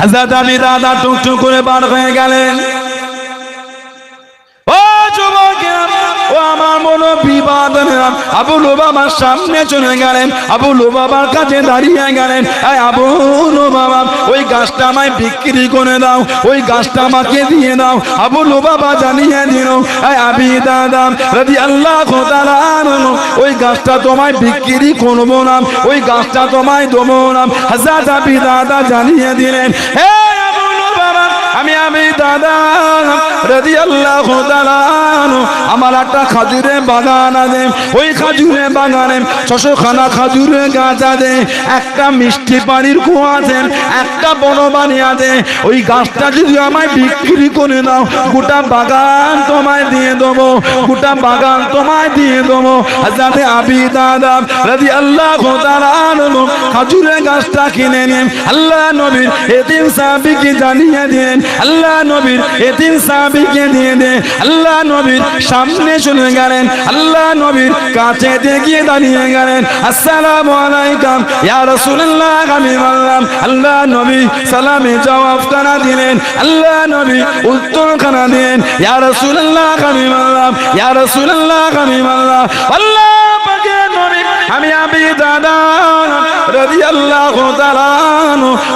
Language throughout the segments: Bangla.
হাজরত আলী দাদা টুকটুক করে বার হয়ে গেলেন। আবু বাবার সামনে চলে গেলেন। আবু বাবার কাছে দাঁড়িয়ে গেলেন। আবু বাবা ওই গাছটা আমায় বিক্রি করে দাও, ওই গাছটা আমাকে দিয়ে দাও। আবু বাবা জানিয়ে দিল আবি দাদা রাজি আল্লাহ ওই গাছটা তোমায় বিক্রি করব না, ওই গাছটা তোমায় দেবো না। হাজার আবি দাদা জানিয়ে দিলেন, হে আবু বাবা আমি দাদা রাজি আল্লাহ আমার একটা খাজুরের বাগান আছে। ওই খাজুরে বাগানে ছশো খানা খাজুরের গাছ আছে, একটা মিষ্টি পানির কুয়া আছে, একটা বড় বাড়ি আছে। ওই গাছটা যদি আমায় বিক্রি করে দাও গোটা বাগান তোমায় দিয়ে দেবো, গোটা বাগান তোমায় দিয়ে দেবো। যাতে আবি দাদা রাজি আল্লাহ খাজুরের গাছটা কিনে নিন। আল্লাহ নবীর এদিন সাহাবিকে জানিয়ে দিন। আল্লাহ নবীর এদিন সাহাবিকে দিয়ে দে। আল্লাহ নবীর সামনে চলে গেলেন। আল্লাহ নবীর কাছে দেখিয়ে দাঁড়িয়ে গেলেন। আসসালামু আলাইকুম, ইয়া রাসূলুল্লাহ, আমি বললাম, আল্লাহ নবী সালামে জবাব খানা দিলেন। আল্লাহ নবী উত্তর খানা দিলেন। ইয়া রাসূলুল্লাহ, আমি বললাম, ইয়া রাসূলুল্লাহ, আমি বললাম, আল্লাহ পাকের নবী, আমি আবি দাদা। রাদিয়াল্লাহু তাআলা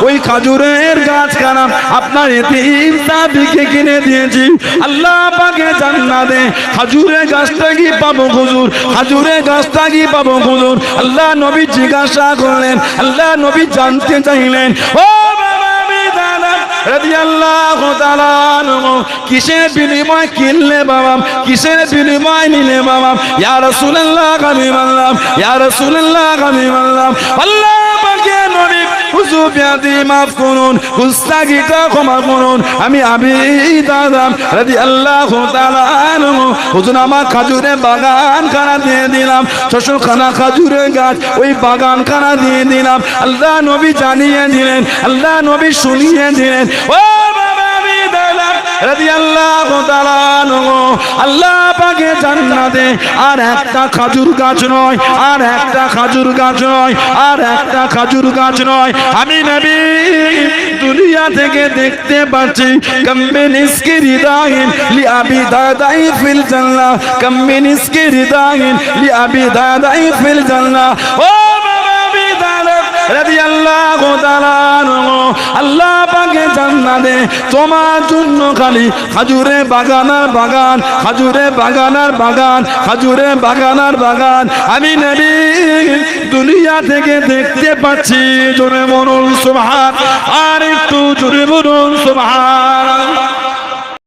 ওই খাজুরের গাছ কানা আপনার এতিম সাবিকে কিনে দিয়েছি। আল্লাহ পাকে জান্নাতে খাজুরের গাছটা কি পাবো হুজুর? খাজুরের গাছটা কি পাবো হুজুর? আল্লাহ নবী জিজ্ঞাসা করলেন, আল্লাহ নবী জানতে চাইলেন, ও কিসের বিনিময় কিনলে বাবা? কিসের বিনিময় নিলে বাবা? ইয়া রাসূলুল্লাহ, আমি বললাম ইয়া রাসূলুল্লাহ, আমি মানলাম। আল্লাহ নবী বিয়াদি মাফ করুন ক্ষমা করুন। আমি আবি দাদা রাদিয়াল্লাহু তাআলা হুজুর, আমার খাজুরে বাগান খানা দিয়ে দিলাম। ছশো খানা খাজুরের গাছ, ওই বাগান খানা দিয়ে দিলাম। আল্লাহ নবী জানিয়ে দিলেন, আল্লাহ নবী শুনিয়ে দিলেন। ও রাদিয়াল্লাহু তাআলা আল্লাহ পাকে জান্নাতে আর একটা খাজুর গাছ নয়, আর একটা খাজুর গাছ নয়, আর একটা খাজুর গাছ নয়। আমি নবী দুনিয়া থেকে দেখতে পাচ্ছি কম্বিন ইসকি হৃদায়িন লি আবি দাদাই ফিল জান্নাহ কম্বিন ইসকি হৃদায়িন লি আবি দাদাই ফিল জান্নাহ ও বাবা আবি দাদা রাদিয়াল্লাহু তাআলা আল্লাহ পাকে জান্নাতে। তোমার জন্য খালি খাজুরে বাগানার বাগান, খাজুরে বাগানার বাগান, খাজুরে বাগানার বাগান। আমি নবী দুনিয়া থেকে দেখতে পাচ্ছি, জোরে মনুল সুবহান, আর একটু জোরে বলুন সুবহান।